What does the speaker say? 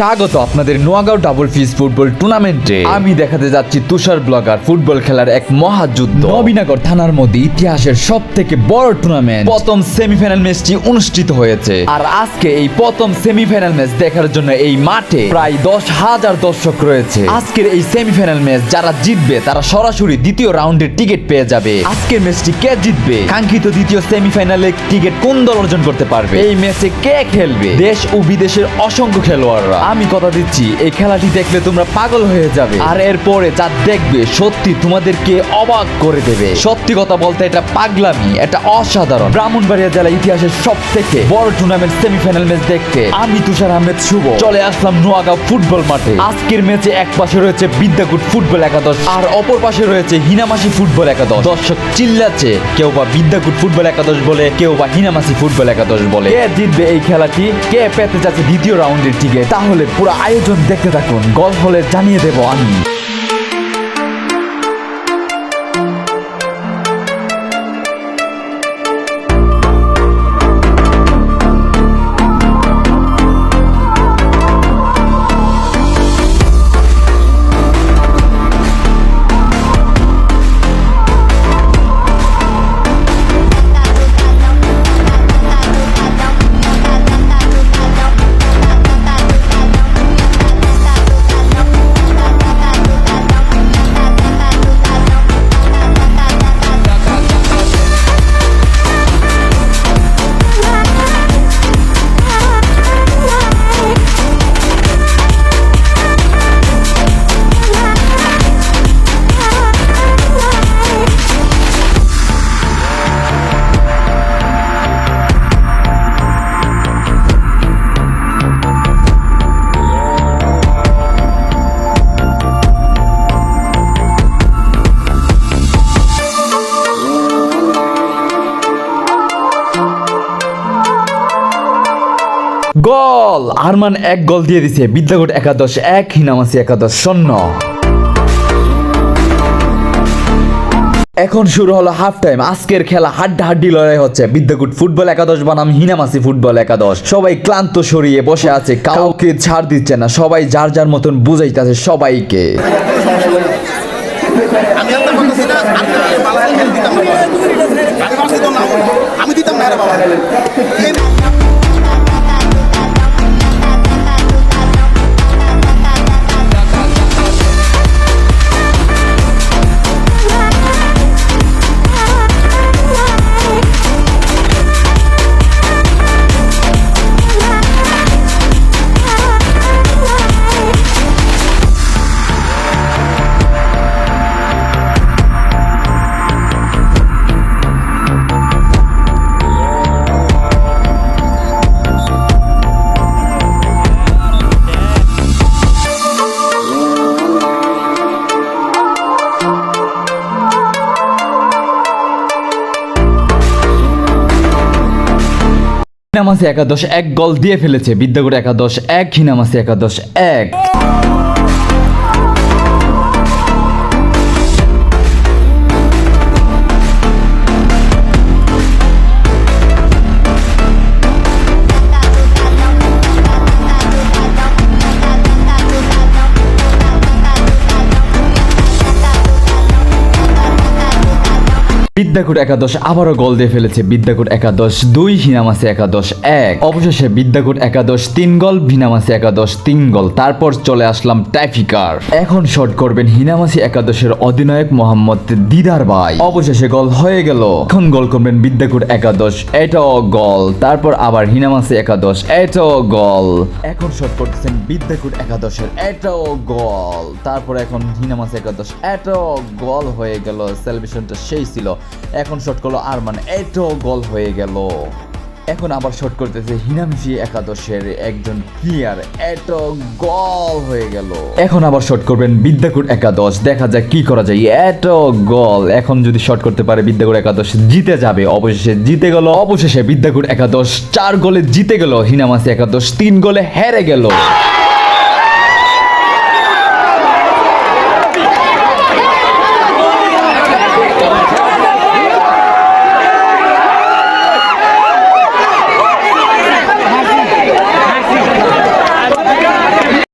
স্বাগত আপনাদের নোয়াগাঁও ডাবল ফিস ফুটবল টুর্নামেন্টে। আমি দেখাতে যাচ্ছি তুষার ব্লগার, ফুটবল খেলার এক মহাযুদ্ধ। নবীনগর থানার মধ্যে ইতিহাসের সব থেকে বড় টুর্নামেন্ট। প্রথম সেমিফাইনাল ম্যাচটি অনুষ্ঠিত হয়েছে। আর আজকে এই প্রথম সেমিফাইনাল ম্যাচ দেখার জন্য এই মাঠে প্রায় দশ হাজার দর্শক রয়েছে। আজকের এই সেমিফাইনাল ম্যাচ যারা জিতবে, তারা সরাসরি দ্বিতীয় রাউন্ডের টিকিট পেয়ে যাবে। আজকের ম্যাচটি কে জিতবে? কাঙ্ক্ষিত দ্বিতীয় সেমিফাইনালে টিকিট কোন দল অর্জন করতে পারবে? এই ম্যাচে কে খেলবে? দেশ ও বিদেশের অসংখ্য খেলোয়াড়রা। আমি কথা দিচ্ছি, এই খেলাটি দেখলে তোমরা পাগল হয়ে যাবে। আর এরপরে যা দেখবে, সত্যি তোমাদেরকে অবাক করে দেবে। সত্যি কথা বলতে এটা পাগলামি, এটা অসাধারণ। ব্রাহ্মণবাড়িয়া জেলা ইতিহাসের সব থেকে বড় টুর্নামেন্ট সেমিফাইনাল ম্যাচ দেখতে আমি তুষার আহমেদ শুভ। চলে আসলাম নোয়াগাঁও ফুটবল মাঠে। আজকের ম্যাচে এক পাশে রয়েছে বিদ্যাকুট ফুটবল একাদশ, আর অপর পাশে রয়েছে হিনামাসি ফুটবল একাদশ। দর্শক চিল্লাচ্ছে, কেউ বা বিদ্যাকুট ফুটবল একাদশ বলে, কেউ বা হিনামাসি ফুটবল একাদশ বলে। কে জিতবে এই খেলাটি? কে পেতে যাচ্ছে দ্বিতীয় রাউন্ডের টিকে তাহলে পুরো আয়োজন দেখতে থাকুন। গল্প হলে জানিয়ে দেব আমি। গোল! আরমান এক গোল দিয়ে দিছে। বিদ্যাকোট একাদশ এক হিনামাসি একাদশ, শূন্য। এখন শুরু হলো হাফ টাইম আজকের খেলা হাড্ডা হাড্ডি লড়াই হচ্ছে। বিদ্যাকুট ফুটবল একাদশ বনাম হিনামাসি ফুটবল একাদশ। সবাই ক্লান্ত সরিয়ে বসে আছে, কাউকে ছাড় দিচ্ছে না। সবাই যার যার মতন বুঝাইতেছে সবাইকে। আমি দিতাম না। হিনামাসি একাদশ এক গল দিয়ে ফেলেছে বিদ্যাকুট একাদশ এক হিনামাসি একাদশ এক। বিদ্যাকুট একাদশ আবারও গোল দিয়ে ফেলেছে বিদ্যাকুট একাদশ দুই, হিনামাসি একাদশ এক। অবশেষে বিদ্যাকুট একাদশ তিন গোল, হিনামাসি একাদশ তিন গোল। তারপর চলে আসলাম টাইফিকার এখন শট করবেন হিনামাসি একাদশের অধিনায়ক মোহাম্মদ দিদার ভাই। অবশেষে গোল হয়ে গেল। এখন গোল করবেন বিদ্যাকুট একাদশ, এটাও গোল। তারপর আবার হিনামাসি একাদশ, এটাও গোল। এখন শট করতেছেন বিদ্যাকুট একাদশের, এটাও গোল। তারপর এখন হিনামাসি একাদশ, এটাও গোল হয়ে গেল। সেলিব্রেশনটা সেই ছিল। এখন শট করল আরমান। এটাও গোল হয়ে গেল। এখন আবার শট করতেছে হিনামসি একাদশের একজন প্লেয়ার এত গোল হয়ে গেল। এখন আবার শট করবেন বিদ্যাকুট একাদশ। দেখা যাক কি করা যায়। এত গোল এখন যদি শট করতে পারে বিদ্যাকুট একাদশ, জিতে যাবে। অবশেষে জিতে গেল। অবশেষে বিদ্যাকুট একাদশ, চার গোলে জিতে গেল। হিনামাসি একাদশ, তিন গোলে হেরে গেল।